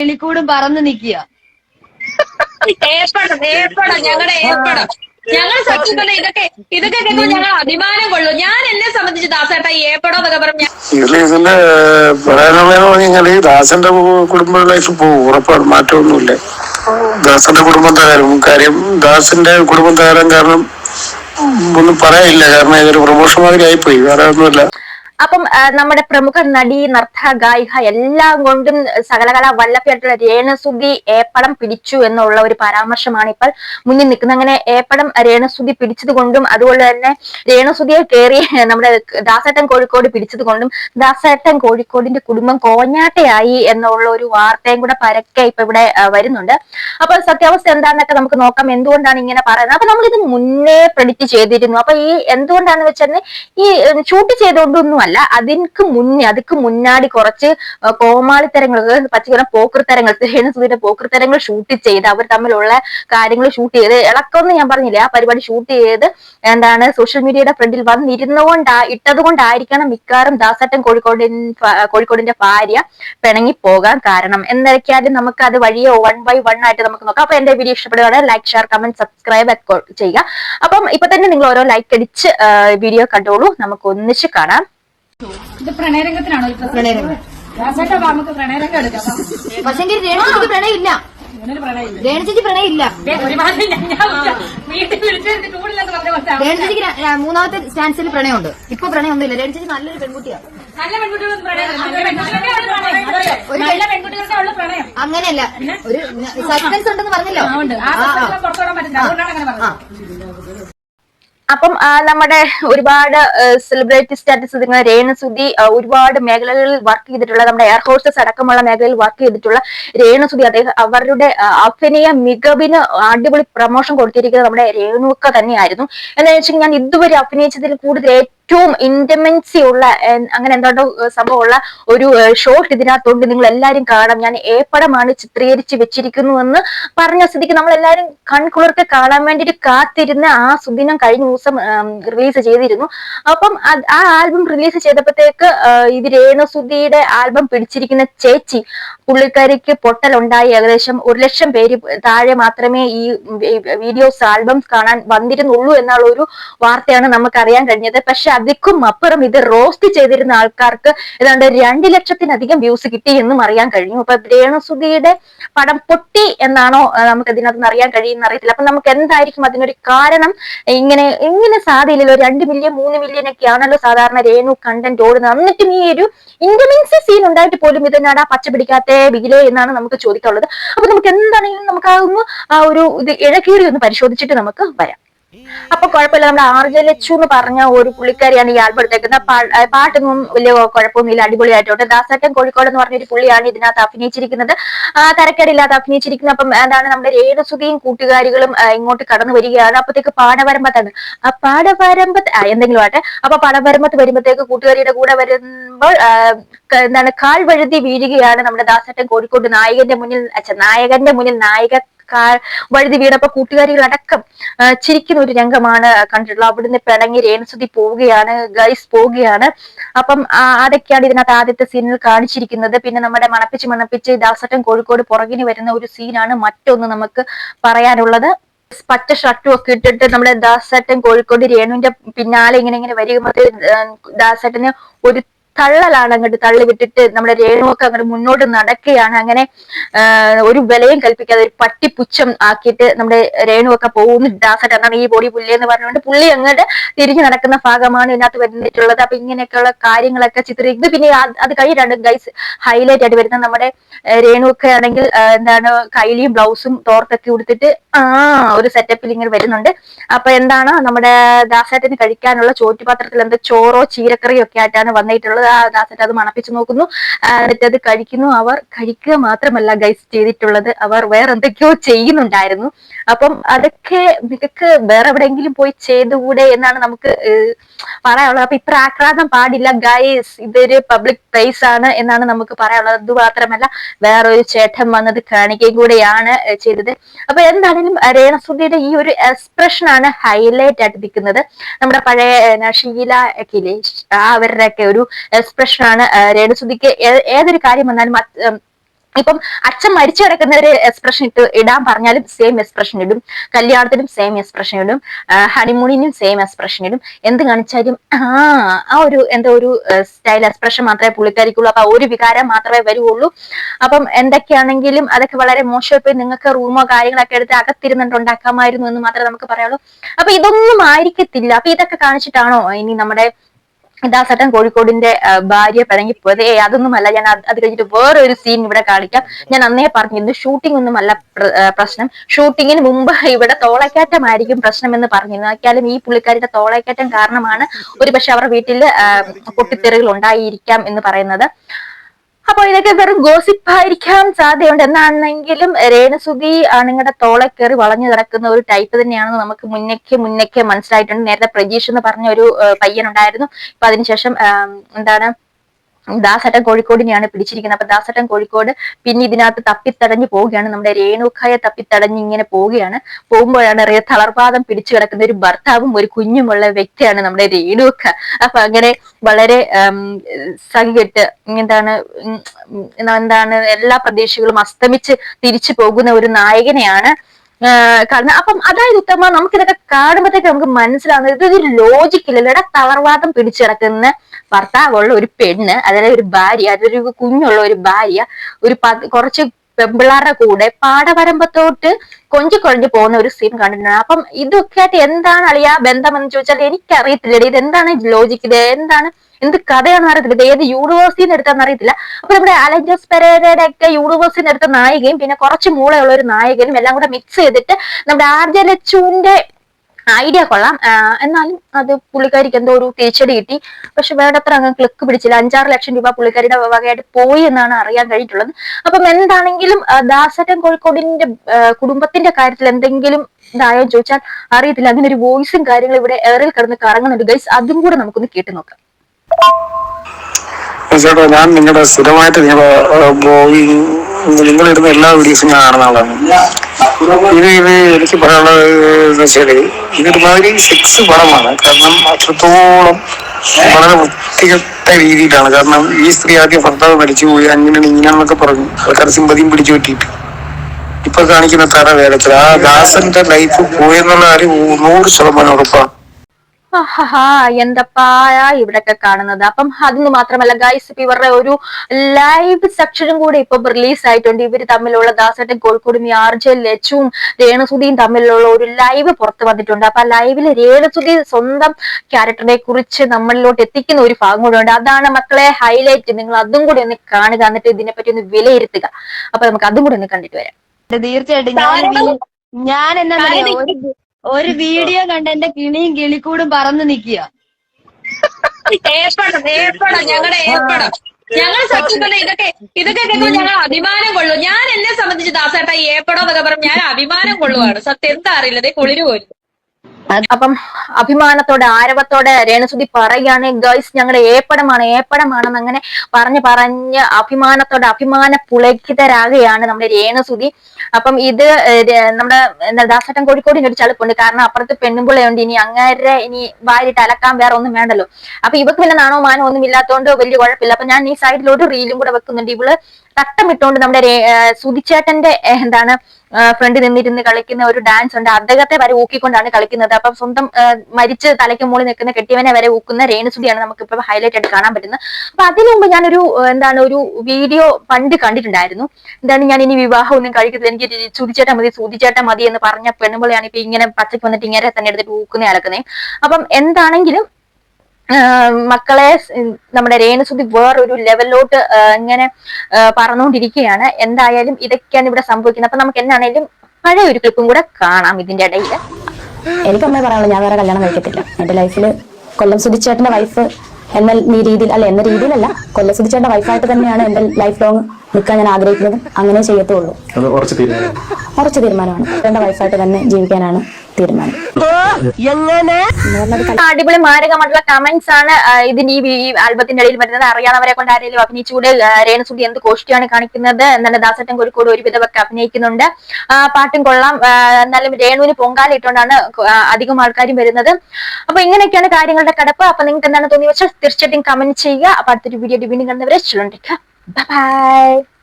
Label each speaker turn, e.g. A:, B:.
A: കിളിക്കൂടും പറന്ന് നിക്കുക
B: ഏർപ്പടം ഏർപ്പടം ഞങ്ങളുടെ ഏർപ്പടം ഞങ്ങൾ സത്യം പറഞ്ഞ ഇതൊക്കെ ഇതൊക്കെ കേൾക്കുമ്പോൾ ഞങ്ങൾ അഭിമാനം കൊള്ളും. ഞാൻ എന്നെ സംബന്ധിച്ച് ദാസേട്ട ഈ ഏർപ്പടം എന്നൊക്കെ പറഞ്ഞു
C: ഇതിന്റെ പറയാനുള്ളതെന്ന് പറഞ്ഞാൽ ദാസന്റെ കുടുംബ ലൈഫ് പോകും ഉറപ്പാണ് മാറ്റമൊന്നുമില്ല. ദാസന്റെ കുടുംബം തകരും. കാര്യം ദാസന്റെ കുടുംബം തകരാൻ കാരണം ഒന്നും പറയാനില്ല. കാരണം ഇതൊരു പ്രമോഷൻ മാതിരി ആയിപ്പോയി വേറെ ഒന്നുമില്ല.
D: അപ്പം നമ്മുടെ പ്രമുഖ നടി നർത്ത ഗായിക എല്ലാം കൊണ്ടും സകലകല വല്ലഭയായിട്ടുള്ള രേണസുതി ഏപ്പടം പിടിച്ചു എന്നുള്ള ഒരു പരാമർശമാണ് ഇപ്പോൾ മുന്നിൽ നിൽക്കുന്നത്. അങ്ങനെ ഏപ്പടം രേണസുതി പിടിച്ചത് കൊണ്ടും അതുപോലെ തന്നെ രേണസുതിയെ കയറി നമ്മുടെ ദാസേട്ടൻ കോഴിക്കോട് പിടിച്ചത് കൊണ്ടും ദാസേട്ടൻ കോഴിക്കോടിന്റെ കുടുംബം കോഞ്ഞാട്ടയായി എന്നുള്ള ഒരു വാർത്തയും കൂടെ പരക്കെ ഇപ്പൊ ഇവിടെ വരുന്നുണ്ട്. അപ്പൊ സത്യാവസ്ഥ എന്താണെന്നൊക്കെ നമുക്ക് നോക്കാം. എന്തുകൊണ്ടാണ് ഇങ്ങനെ പറയുന്നത്? അപ്പൊ നമ്മളിത് മുന്നേ പ്രെഡിക്റ്റ് ചെയ്തിരുന്നു. അപ്പൊ ഈ എന്തുകൊണ്ടാണെന്ന് വെച്ചാൽ ഈ ഷൂട്ട് ചെയ്തുകൊണ്ടൊന്നും അല്ല അതിക്ക് മുന്നേ അതിക്ക് മുന്നാടി കുറച്ച് കോമാളി കോമാളിത്തരങ്ങൾ പച്ചക്കറി പോക്കൃത്തരങ്ങൾ പോക്കർ പോക്കൃത്തരങ്ങൾ ഷൂട്ട് ചെയ്ത് അവർ തമ്മിലുള്ള കാര്യങ്ങൾ ഷൂട്ട് ചെയ്ത് ഇളക്കൊന്നും ഞാൻ പറഞ്ഞില്ലേ ആ പരിപാടി ഷൂട്ട് ചെയ്ത് എന്താണ് സോഷ്യൽ മീഡിയയുടെ ഫ്രണ്ടിൽ വന്നിരുന്നുകൊണ്ടാ ഇട്ടത് കൊണ്ടായിരിക്കണം മിക്കവാറും ദാസട്ടൻ കോഴിക്കോടി കോഴിക്കോടിന്റെ ഭാര്യ പിണങ്ങി പോകാൻ കാരണം. എന്നൊക്കെയാലും നമുക്ക് അത് വഴിയെ വൺ ബൈ വൺ ആയിട്ട് നമുക്ക് നോക്കാം. അപ്പൊ എന്റെ വീഡിയോ ഇഷ്ടപ്പെടുകയാണ് ലൈക്ക് ഷെയർ കമന്റ് സബ്സ്ക്രൈബ് ചെയ്യുക. അപ്പം ഇപ്പൊ തന്നെ നിങ്ങൾ ഓരോ ലൈക്ക് അടിച്ച് വീഡിയോ കണ്ടോളൂ. നമുക്ക് ഒന്നിച്ച് കാണാം.
B: ഇത് പ്രണയരംഗത്തിനാണോ ഇപ്പൊ
A: പ്രണയരംഗം.
B: നമുക്ക് പ്രണയരംഗം എടുക്കാം.
A: പക്ഷെ രേണുചേച്ചിക്ക് പ്രണയമില്ല.
B: ഇവനൊരു പ്രണയമില്ല.
A: രേണുചേച്ചി പ്രണയമില്ല.
B: ദേ, ഒരുപാട് ഞാൻ ഞാൻ വീട്ടിൽ വിളിച്ചിട്ട് ചൂടില്ലെന്ന് പറഞ്ഞ പോലെ
A: രേണുചേച്ചിക്ക് ര- ര- മൂന്നാമത്തെ സ്റ്റാൻസിൽ പ്രണയമുണ്ട്. ഇപ്പൊ പ്രണയമൊന്നുമില്ല. രേണുചേച്ചി നല്ലൊരു പെൺകുട്ടിയാണ്
B: നല്ല പ്രണയം നല്ല ഉള്ളൂ പ്രണയം. നല്ല പെൺകുട്ടികളുടെ ഉള്ള പ്രണയം.
A: അങ്ങനെയല്ല. ഒരു സസ്പെൻസ് ഉണ്ടെന്ന് പറഞ്ഞല്ലോ.
B: ആ, ഉണ്ട്. ആ
A: ആ, ആ.
B: സസ്പെൻസ് പറ്റില്ല. അതുകൊണ്ടാണ് അങ്ങനെ പറഞ്ഞത്.
D: അപ്പം നമ്മുടെ ഒരുപാട് സെലിബ്രിറ്റി സ്റ്റാറ്റസ് നിങ്ങൾ രേണസുതി ഒരുപാട് മേഖലകളിൽ വർക്ക് ചെയ്തിട്ടുള്ള നമ്മുടെ എയർ ഹോസ്റ്റസ് അടക്കമുള്ള മേഖലയിൽ വർക്ക് ചെയ്തിട്ടുള്ള രേണസുതി അദ്ദേഹം അവരുടെ അഭിനയ മികവിന് അടിപൊളി പ്രമോഷൻ കൊടുത്തിരിക്കുന്നത് നമ്മുടെ രേണുക്ക തന്നെയായിരുന്നു. എന്താണെന്ന് വെച്ചാൽ ഞാൻ ഇതുവരെ അഭിനയിച്ചതിൽ കൂടുതൽ ഇന്റമൻസി ഉള്ള അങ്ങനെ എന്താണ്ടോ സംഭവമുള്ള ഒരു ഷോട്ട് ഇതിനകത്തുണ്ട്. നിങ്ങൾ എല്ലാവരും കാണാം. ഞാൻ ഏപ്പടമാണ് ചിത്രീകരിച്ച് വെച്ചിരിക്കുന്നു എന്ന് പറഞ്ഞ സ്ഥിതിക്ക് നമ്മൾ എല്ലാവരും കൺകുളിർക്ക് കാണാൻ വേണ്ടിയിട്ട് കാത്തിരുന്ന ആ സുദിനം കഴിഞ്ഞ ദിവസം റിലീസ് ചെയ്തിരുന്നു. അപ്പം ആ ആൽബം റിലീസ് ചെയ്തപ്പോഴത്തേക്ക് ഇത് രേണുസുധിയുടെ ആൽബം പിടിച്ചിരിക്കുന്ന ചേച്ചി പുള്ളിക്കാരിക്ക് പൊട്ടലുണ്ടായി. ഏകദേശം ഒരു ലക്ഷം പേര് താഴെ മാത്രമേ ഈ വീഡിയോസ് ആൽബംസ് കാണാൻ വന്നിരുന്നുള്ളൂ എന്നുള്ള ഒരു വാർത്തയാണ് നമുക്ക് അറിയാൻ കഴിഞ്ഞത്. പക്ഷെ അതിക്കും അപ്പുറം ഇത് റോസ്റ്റ് ചെയ്തിരുന്ന ആൾക്കാർക്ക് ഏതാണ്ട് രണ്ട് ലക്ഷത്തിനധികം വ്യൂസ് കിട്ടി എന്നും അറിയാൻ കഴിഞ്ഞു. അപ്പൊ രേണുസുധിയുടെ പടം പൊട്ടി എന്നാണോ നമുക്ക് ഇതിനകത്ത് അറിയാൻ കഴിയുന്ന അറിയത്തില്ല. അപ്പൊ നമുക്ക് എന്തായിരിക്കും അതിനൊരു കാരണം? ഇങ്ങനെ എങ്ങനെ സാധ്യതയില്ലല്ലോ രണ്ട് മില്യൺ മൂന്ന് മില്യൺ ഒക്കെ ആണല്ലോ സാധാരണ രേണു കണ്ടന്റ് ഓടുന്നത്. എന്നിട്ടും ഈ ഒരു ഇന്റർമീൻസി സീൻ ഉണ്ടായിട്ട് പോലും ഇതിനാടാ പച്ച പിടിക്കാത്ത ബിഗിലേ എന്നാണ് നമുക്ക് ചോദിക്കാനുള്ളത്. അപ്പൊ നമുക്ക് എന്താണെങ്കിലും നമുക്ക് ആ ഒന്ന് ആ ഒരു ഇത് ഇഴകീറി ഒന്ന് പരിശോധിച്ചിട്ട് നമുക്ക് വരാം. അപ്പൊ കുഴപ്പമില്ല. നമ്മുടെ ആർജെ ലച്ചു എന്ന് പറഞ്ഞ ഒരു പുള്ളിക്കാരിയാണ് ഈ ആൽബം പാട്ടൊന്നും വലിയ കുഴപ്പമൊന്നുമില്ല. അടിപൊളിയായിട്ടുണ്ട്. ദാസേട്ടൻ കോഴിക്കോട് എന്ന് പറഞ്ഞൊരു പുള്ളിയാണ് ഇതിനകത്ത് അഭിനയിച്ചിരിക്കുന്നത്. തരക്കേടില്ലാതെ അഭിനയിച്ചിരിക്കുന്നത്. അപ്പം എന്താണ് നമ്മുടെ രേണുസുതിയും കൂട്ടുകാരികളും ഇങ്ങോട്ട് കടന്നു വരികയാണ്. അപ്പത്തേക്ക് പാടവരമ്പത്താണ് ആ പാടവരമ്പത്ത് എന്തെങ്കിലും ആട്ടെ. അപ്പൊ പാടവരമ്പത്ത് വരുമ്പോഴത്തേക്ക് കൂട്ടുകാരിയുടെ കൂടെ വരുമ്പോൾ എന്താണ് കാൽ വഴുതി വീഴുകയാണ് നമ്മുടെ ദാസേട്ടൻ കോഴിക്കോട് നായകന്റെ മുന്നിൽ അച്ഛ നായകന്റെ മുന്നിൽ നായിക വഴുതി വീണപ്പോ കൂട്ടുകാരികൾ അടക്കം ചിരിക്കുന്ന ഒരു രംഗമാണ് കണ്ടിട്ടുള്ളത്. അവിടുന്ന് പിണങ്ങി രേണസുതി പോവുകയാണ് ഗൈസ് പോവുകയാണ്. അപ്പം അതൊക്കെയാണ് ഇതിനകത്ത് ആദ്യത്തെ സീനിൽ കാണിച്ചിരിക്കുന്നത്. പിന്നെ നമ്മുടെ മണപ്പിച്ച് മണപ്പിച്ച് ദാസട്ടൻ കോഴിക്കോട് പുറകിന് വരുന്ന ഒരു സീനാണ് മറ്റൊന്ന് നമുക്ക് പറയാനുള്ളത്. പച്ച ഷർട്ടും ഒക്കെ ഇട്ടിട്ട് നമ്മുടെ ദാസേട്ടൻ കോഴിക്കോട് രേണുവിന്റെ പിന്നാലെ ഇങ്ങനെ ഇങ്ങനെ വരികുമ്പോൾ ദാസേട്ടന് ഒരു തള്ളലാണ് അങ്ങോട്ട് തള്ളി വിട്ടിട്ട് നമ്മുടെ രേണുവൊക്കെ അങ്ങോട്ട് മുന്നോട്ട് നടക്കുകയാണ്. അങ്ങനെ ഒരു വിലയും കൽപ്പിക്കാതെ ഒരു പട്ടിപ്പുച്ഛം ആക്കിയിട്ട് നമ്മുടെ രേണുവൊക്കെ പോകുന്നു. ദാസേട്ടൻ എന്നാണ് ഈ ബോഡി പുള്ളി എന്ന് പറഞ്ഞുകൊണ്ട് പുള്ളി അങ്ങോട്ട് തിരിഞ്ഞു നടക്കുന്ന ഭാഗമാണ് ഇതിനകത്ത് വന്നിട്ടുള്ളത്. അപ്പൊ ഇങ്ങനെയൊക്കെയുള്ള കാര്യങ്ങളൊക്കെ ചിത്രീകരിക്കുന്നത് പിന്നെ അത് കഴിഞ്ഞിട്ടാണ് ഗൈസ് ഹൈലൈറ്റ് ആയിട്ട് വരുന്നത് നമ്മുടെ രേണുവൊക്കെ ആണെങ്കിൽ എന്താണ് കൈലിയും ബ്ലൗസും തോർത്തൊക്കെ ഉടുത്തിട്ട് ആ ഒരു സെറ്റപ്പിൽ ഇങ്ങനെ വരുന്നുണ്ട്. അപ്പൊ എന്താണ് നമ്മുടെ ദാസേട്ടന് കഴിക്കാനുള്ള ചോറ്റുപാത്രത്തിൽ എന്താ ചോറോ ചീരക്കറിയോ ഒക്കെ ആയിട്ടാണ് വന്നിട്ടുള്ളത്. ദാസേട്ടൻ അത് മണപ്പിച്ചു നോക്കുന്നു. എന്നിട്ട് അത് കഴിക്കുന്നു. അവർ കഴിക്കുക മാത്രമല്ല ഗൈസ് ചെയ്തിട്ടുള്ളത്. അവർ വേറെ എന്തൊക്കെയോ ചെയ്യുന്നുണ്ടായിരുന്നു. അപ്പം അതൊക്കെ നിങ്ങൾക്ക് വേറെ എവിടെയെങ്കിലും പോയി ചെയ്തുകൂടെ എന്നാണ് നമുക്ക് പറയാനുള്ളത്. അപ്പൊ ഇത്ര ആക്രാന്തം പാടില്ല ഗൈസ് ഇതൊരു പബ്ലിക് പ്ലേസ് ആണ് എന്നാണ് നമുക്ക് പറയാനുള്ളത്. അത് മാത്രമല്ല വേറൊരു ചേട്ടൻ വന്നത് കാണിക്കുകയും കൂടെയാണ് ചെയ്തത്. അപ്പൊ എന്താണെങ്കിലും രേണസുദ്ധിയുടെ ഈ ഒരു എക്സ്പ്രഷൻ ആണ് ഹൈലൈറ്റ് ആയിട്ട് നിൽക്കുന്നത്. നമ്മുടെ പഴയ ഷീല ഇല്ലേ ആ അവരുടെ ഒക്കെ ഒരു എക്സ്പ്രഷൻ ആണ്. രേണസുദ്ധിക്ക് ഏതൊരു കാര്യം വന്നാലും ഇപ്പം അച്ഛൻ മരിച്ചു കിടക്കുന്ന ഒരു എക്സ്പ്രഷൻ ഇട്ട് ഇടാൻ പറഞ്ഞാലും സെയിം എക്സ്പ്രഷൻ ഇടും. കല്യാണത്തിനും സെയിം എക്സ്പ്രഷൻ ഇടും. ഹണിമൂണിനും സെയിം എക്സ്പ്രഷൻ ഇടും. എന്ത് കാണിച്ചാലും ആ ആ ഒരു എന്താ ഒരു സ്റ്റൈൽ എക്സ്പ്രഷൻ മാത്രമേ പുള്ളിക്കാരിക്കുള്ളൂ. അപ്പൊ ഒരു വികാരം മാത്രമേ വരുള്ളൂ അപ്പം എന്തൊക്കെയാണെങ്കിലും അതൊക്കെ വളരെ മോശമായി പോയി നിങ്ങൾക്ക് റൂമോ കാര്യങ്ങളൊക്കെ എടുത്ത് അകത്തിരുന്നിട്ട് ഉണ്ടാക്കാമായിരുന്നു എന്ന് മാത്രമേ നമുക്ക് പറയാനുള്ളൂ അപ്പൊ ഇതൊന്നും ആയിരിക്കത്തില്ല. അപ്പൊ ഇതൊക്കെ കാണിച്ചിട്ടാണോ ഇനി നമ്മുടെ ദാസട്ടൻ കോഴിക്കോടിന്റെ ഭാര്യ ഭാര്യ പിണങ്ങിപ്പോയത്. ഏ അതൊന്നുമല്ല. ഞാൻ അത് കഴിഞ്ഞിട്ട് വേറൊരു സീൻ ഇവിടെ കാണിക്കാം. ഞാൻ അന്നേ പറഞ്ഞിരുന്നു ഷൂട്ടിംഗ് ഒന്നുമല്ല പ്ര- പ്രശ്നം. ഷൂട്ടിങ്ങിന് മുമ്പ് ഇവിടെ തോളക്കയറ്റമായിരിക്കും പ്രശ്നം എന്ന് പറഞ്ഞിരുന്നു. ആക്കിയാലും ഈ പുള്ളിക്കാരിയുടെ തോളക്കയറ്റം കാരണമാണ് ഒരുപക്ഷെ അവരുടെ വീട്ടിൽ പൊട്ടിത്തെറികൾ ഉണ്ടായിരിക്കാം എന്ന് പറയുന്നത്. അപ്പൊ ഇതൊക്കെ വെറും ഗോസിപ്പ് ആയിരിക്കാൻ സാധ്യതയുണ്ട് എന്നാണെങ്കിലും രേണുസുതി നിങ്ങളുടെ തോളെ കയറി വളഞ്ഞു കിടക്കുന്ന ഒരു ടൈപ്പ് തന്നെയാണെന്ന് നമുക്ക് മുന്നേക്ക് മുന്നേക്ക് മനസ്സിലായിട്ടുണ്ട്. നേരത്തെ പ്രജീഷ് എന്ന് പറഞ്ഞ ഒരു പയ്യനുണ്ടായിരുന്നു. ഇപ്പൊ അതിനുശേഷം എന്താണ് ദാസട്ടൻ കോഴിക്കോടിനെയാണ് പിടിച്ചിരിക്കുന്നത്. അപ്പൊ ദാസട്ടൻ കോഴിക്കോട് പിന്നെ ഇതിനകത്ത് തപ്പിത്തടഞ്ഞു പോവുകയാണ്. നമ്മുടെ രേണുഖായ തപ്പിത്തടഞ്ഞ് ഇങ്ങനെ പോവുകയാണ്. പോകുമ്പോഴാണ് തളർവാദം പിടിച്ചു കിടക്കുന്ന ഒരു ഭർത്താവും ഒരു കുഞ്ഞുമുള്ള വ്യക്തിയാണ് നമ്മുടെ രേണുഖ അപ്പൊ അങ്ങനെ വളരെ സഹികെട്ട് എന്താണ് എന്താണ് എല്ലാ പ്രതീക്ഷകളും അസ്തമിച്ച് തിരിച്ചു പോകുന്ന ഒരു നായകനെയാണ് കാരണം അപ്പം അതായത് ഉത്തമ നമുക്കിതൊക്കെ കാണുമ്പോഴത്തേക്ക് നമുക്ക് മനസ്സിലാവുന്നത് ഇതൊരു ലോജിക്കില്ലല്ലോ ഇവിടെ തളർവാദം പിടിച്ചു കിടക്കുന്ന ഭർത്താവുള്ള ഒരു പെണ്ണ് അതായത് ഒരു ഭാര്യ അതൊരു കുഞ്ഞുള്ള ഒരു ഭാര്യ ഒരു കുറച്ച് പെമ്പിള്ളാരുടെ കൂടെ പാടവരമ്പത്തോട്ട് കൊഞ്ചു കൊഴഞ്ഞു പോകുന്ന ഒരു സീൻ കണ്ടിട്ടുണ്ട്. അപ്പം ഇതൊക്കെ ആയിട്ട് എന്താണ് അളിയാ ബന്ധം എന്ന് ചോദിച്ചാൽ എനിക്കറിയത്തില്ല. ഇത് എന്താണ് ലോജിക്ക് ഇത് എന്താണ്? എന്ത് കഥയാണെന്ന് അറിയത്തില്ല. ഇത് ഏത് യൂണിവേഴ്സിന്ന് എടുത്താന്ന് അറിയത്തില്ല. അപ്പൊ നമ്മുടെ അലജസ് പെരേരയുടെ ഒക്കെ യൂണിവേഴ്സിറ്റിയിൽ നിന്ന് എടുത്ത നായികയും പിന്നെ കുറച്ച് മൂളയുള്ള ഒരു നായകനും എല്ലാം കൂടെ മിക്സ് ചെയ്തിട്ട് നമ്മുടെ ആർജ ലച്ചുവിന്റെ ഐഡിയ കൊള്ളാം. എന്നാലും അത് പുള്ളിക്കാരിക്ക് എന്തോ ഒരു തിരിച്ചടി കിട്ടി. പക്ഷെ വേണ്ടത്ര അങ്ങ് ക്ലിക്ക് പിടിച്ചില്ല. അഞ്ചാറ് ലക്ഷം രൂപ പുള്ളിക്കാരിയുടെ വകയായിട്ട് പോയി എന്നാണ് അറിയാൻ കഴിഞ്ഞിട്ടുള്ളത്. അപ്പം എന്താണെങ്കിലും ദാസറ്റൻ കോഴിക്കോടിന്റെ കുടുംബത്തിന്റെ കാര്യത്തിൽ എന്തെങ്കിലും ഇതായോ ചോദിച്ചാൽ അറിയത്തില്ല. അങ്ങനെ ഒരു വോയിസും കാര്യങ്ങളും ഇവിടെ ഏറിൽ കിടന്ന് കറങ്ങുന്നുണ്ട്. ഗൈസ് അതും കൂടെ നമുക്കൊന്ന് കേട്ടു നോക്കാം.
C: ചേട്ടാ ഞാൻ നിങ്ങളുടെ സ്ഥിരമായിട്ട് നിങ്ങളുടെ നിങ്ങളിടുന്ന എല്ലാ വീഡിയോസും ഞാൻ കാണുന്ന ആളാണ്. ഇത് ഇത് എനിക്ക് പറയാനുള്ളത് എന്ന് വെച്ചാൽ ഇതൊരുമാതിരി സെക്സ് പടമാണ്. കാരണം അത്രത്തോളം വളരെ വൃത്തികെട്ട രീതിയിലാണ്. കാരണം ഈ സ്ത്രീ ആദ്യം ഭർത്താവ് മരിച്ചു പോയി അങ്ങനെ ഇങ്ങനെയാണെന്നൊക്കെ പറഞ്ഞു. ആൾക്കാർ സിമ്പതിയും പിടിച്ചു പറ്റിയിട്ട്. ഇപ്പൊ കാണിക്കുന്ന തറ വേലത്തിൽ ആ ദാസന്റെ ലൈഫ് പോയെന്നുള്ള കാര്യം നൂറ് ശതമാനം ഉറപ്പാണ്.
D: ആഹാ എന്തപ്പായാ ഇവിടൊക്കെ കാണുന്നത്. അപ്പം അതൊന്നും മാത്രമല്ല ഗൈസ് ഇപ്പൊ ഇവരുടെ ഒരു ലൈവ് സെക്ഷനും കൂടെ ഇപ്പൊ റിലീസ് ആയിട്ടുണ്ട്. ഇവർ തമ്മിലുള്ള ദാസേട്ടൻ കോഴിക്കോടും ആർജെ ആർ ജെ ലച്ചുവും രേണുസുതിയും തമ്മിലുള്ള ഒരു ലൈവ് പുറത്തു വന്നിട്ടുണ്ട്. അപ്പൊ ആ ലൈവിൽ രേണുസുതി സ്വന്തം ക്യാരക്ടറിനെ കുറിച്ച് നമ്മളിലോട്ട് എത്തിക്കുന്ന ഒരു ഭാഗം കൂടെ ഉണ്ട്. അതാണ് മക്കളെ ഹൈലൈറ്റ് നിങ്ങൾ അതും കൂടി ഒന്ന് കാണുക. എന്നിട്ട് ഇതിനെപ്പറ്റി ഒന്ന് വിലയിരുത്തുക. അപ്പൊ നമുക്ക് അതും കൂടി ഒന്ന് കണ്ടിട്ട് വരാം.
A: തീർച്ചയായിട്ടും ഞാൻ എന്നാ ഒരു ഒരു വീഡിയോ കണ്ട് എന്റെ കിണിയും കിളിക്കൂടും പറന്ന് നിക്കുക
B: ഞങ്ങൾ സത്യം ഇതൊക്കെ ഇതൊക്കെ കേൾക്കുമ്പോൾ ഞങ്ങൾ അഭിമാനം കൊള്ളു. ഞാൻ എന്നെ സംബന്ധിച്ച് ദാസേട്ടാ ഈ ഏർപ്പടം എന്നൊക്കെ പറഞ്ഞു ഞാൻ അഭിമാനം കൊള്ളുവാണ്. സത്യം എന്താ അറിയില്ല. കുളിര് പോലും
D: അപ്പം അഭിമാനത്തോടെ ആരവത്തോടെ രേണുസുതി പറയുകയാണ് ഗൈസ് ഞങ്ങൾ ഏപ്പടമാണ് ഏപ്പടമാണെന്ന് അങ്ങനെ പറഞ്ഞ് പറഞ്ഞ് അഭിമാനത്തോടെ അഭിമാന പുളകിതരാകുകയാണ് നമ്മുടെ രേണുസുതി. അപ്പം ഇത് നമ്മുടെ ദാസട്ടൻ കോഴിക്കോടിന് ഒരു ചളിപ്പുണ്ട്. കാരണം അപ്പുറത്ത് പെണ്ണുമ്പിള്ളയുണ്ട് ഇനി അങ്ങേരെ ഇനി വാരിട്ട് അലക്കാൻ വേറെ ഒന്നും വേണ്ടല്ലോ. അപ്പൊ ഇവക്ക് പിന്നെ നാണോ മാനോ ഒന്നും ഇല്ലാത്തതുകൊണ്ട് വലിയ കുഴപ്പമില്ല. അപ്പൊ ഞാൻ ഈ ഒരു റീലും കൂടെ വെക്കുന്നുണ്ട്. ഇവൾ തട്ടമിട്ടുകൊണ്ട് നമ്മുടെ സുതിച്ചേട്ടന്റെ എന്താണ് ഫ്രണ്ട് നിന്നിരുന്ന് കളിക്കുന്ന ഒരു ഡാൻസ് ഉണ്ട്. അദ്ദേഹത്തെ വരെ ഊക്കിക്കൊണ്ടാണ് കളിക്കുന്നത്. അപ്പം സ്വന്തം മരിച്ച് തലയ്ക്ക് മുകളിൽ നിൽക്കുന്ന കെട്ടിയവനെ വരെ ഊക്കുന്ന രേണുസുതിയാണ് ഇപ്പൊ ഹൈലൈറ്റ് ആയിട്ട് കാണാൻ പറ്റുന്നത്. അപ്പൊ അതിനു മുമ്പ് ഞാനൊരു എന്താണ് ഒരു വീഡിയോ പണ്ട് കണ്ടിട്ടുണ്ടായിരുന്നു. എന്താണ് ഞാൻ ഇനി വിവാഹം ഒന്നും കഴിക്കത്തില്ല. എനിക്ക് ചുതിച്ചേട്ട മതി സുതിച്ചേട്ടൻ മതി എന്ന് പറഞ്ഞ പെണ്ണുമ്പോളെയാണ് ഇപ്പൊ ഇങ്ങനെ പച്ചയ്ക്ക് വന്നിട്ട് ഇങ്ങനെ തന്നെ എടുത്തിട്ട് ഊക്കുന്ന അലക്കുന്നത് അപ്പം എന്താണെങ്കിലും മക്കളെ നമ്മുടെ രേണുസുതി വേറൊരു ലെവലിലോട്ട് ഇങ്ങനെ പറഞ്ഞുകൊണ്ടിരിക്കുകയാണ് പറന്നുകൊണ്ടിരിക്കുകയാണ്. എന്തായാലും ഇതൊക്കെയാണ് ഇവിടെ സംഭവിക്കുന്നത്. അപ്പൊ നമുക്ക് എന്നാണേലും പഴയ ഒരു ക്ലിപ്പും കൂടെ കാണാം ഇതിന്റെ ഇടയിൽ
E: എനിക്ക് അമ്മയെ പറയാനുള്ളൂ ഞാൻ വേറെ കല്യാണം കഴിക്കത്തില്ല. എന്റെ ലൈഫിൽ കൊല്ലം സുധിച്ചേട്ടന്റെ വൈഫ് എന്ന ഈ രീതിയിൽ അല്ല എന്ന രീതിയിലല്ല കൊല്ലം സുധിച്ചേട്ടന്റെ വൈഫായിട്ട് തന്നെയാണ് എന്റെ ലൈഫ് ലോങ് നിൽക്കാൻ ഞാൻ ആഗ്രഹിക്കുന്നത്. അങ്ങനെ ചെയ്യത്തുള്ളൂ.
F: ഉറച്ച
E: തീരുമാനമാണ്. എന്റെ വൈഫായിട്ട് തന്നെ ജീവിക്കാനാണ് തീരുമാനം.
D: അടിപൊളി മാരകമായിട്ടുള്ള കമന്റ്സ് ആണ് ഇതിന്റെ ഈ ആൽബത്തിന്റെ ഇടയിൽ വരുന്നത്. അറിയാവുന്നവരെ കൊണ്ട് ആരെങ്കിലും അഭിനയിച്ചുകൂടെ ആ, എന്ത് കോഷ്ടിയാണ് കാണിക്കുന്നത്? എന്നാണ് ദാസട്ടൻ കോഴിക്കോട് ഒരുവിധമൊക്കെ അഭിനയിക്കുന്നുണ്ട്. ആ, പാട്ടും കൊള്ളാം. എന്നാലും രേണുവിന് പൊങ്കാലിട്ടുകൊണ്ടാണ് അധികം ആൾക്കാരും വരുന്നത്. അപ്പൊ ഇങ്ങനെയൊക്കെയാണ് കാര്യങ്ങളുടെ കടപ്പ്. അപ്പൊ നിങ്ങൾക്ക് എന്താണ് തോന്നി വെച്ചാൽ തീർച്ചയായിട്ടും കമന്റ് ചെയ്യുക. അപ്പൊ അടുത്തൊരു വീഡിയോ വീണ്ടും കണ്ടവരെ ബൈ